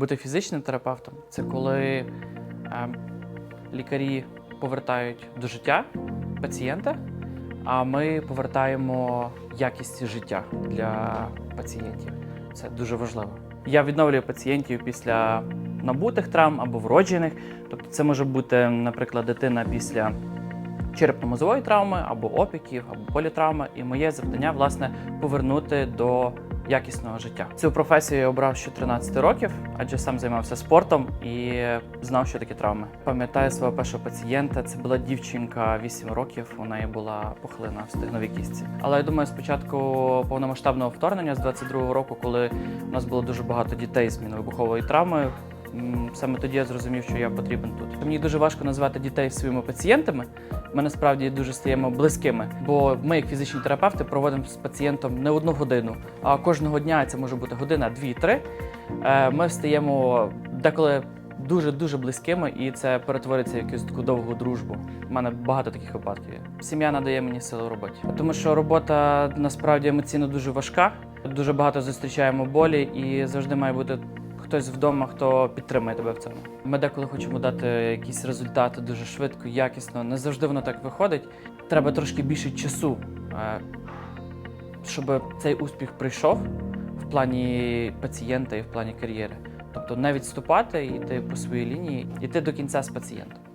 Бути фізичним терапевтом це коли е, лікарі повертають до життя пацієнта, а ми повертаємо якість життя для пацієнтів. Це дуже важливо. Я відновлюю пацієнтів після набутих травм або вроджених. Тобто, це може бути, наприклад, дитина після черепно-мозової травми, або опіків, або політравми. І моє завдання, власне, повернути до якісного життя. Цю професію я обрав ще 13 років, адже сам займався спортом і знав, що таке травми. Пам'ятаю свого першого пацієнта. Це була дівчинка 8 років. У неї була пухлина в стегновій кістці. Але я думаю, спочатку повномасштабного вторгнення з 22-го року, коли у нас було дуже багато дітей з міновибуховою травмою. Саме тоді я зрозумів, що я потрібен тут. Мені дуже важко назвати дітей своїми пацієнтами. Ми насправді дуже стаємо близькими, бо ми, як фізичні терапевти, проводимо з пацієнтом не одну годину, а кожного дня це може бути година, дві, три. Е, Ми стаємо деколи дуже дуже близькими, і це перетворюється в якусь таку довгу дружбу. У мене багато таких випадків. є. Сім'я надає мені сили роботі, тому що робота насправді емоційно дуже важка. Дуже багато зустрічаємо болі, і завжди має бути хтось вдома, хто підтримує тебе в цьому. Ми деколи хочемо дати якісь результати дуже швидко, якісно. Не завжди воно так виходить. Треба трошки більше часу, е, щоб цей успіх прийшов в плані пацієнта і в плані кар'єри. Тобто не відступати, йти по своїй лінії, йти до кінця з пацієнтом.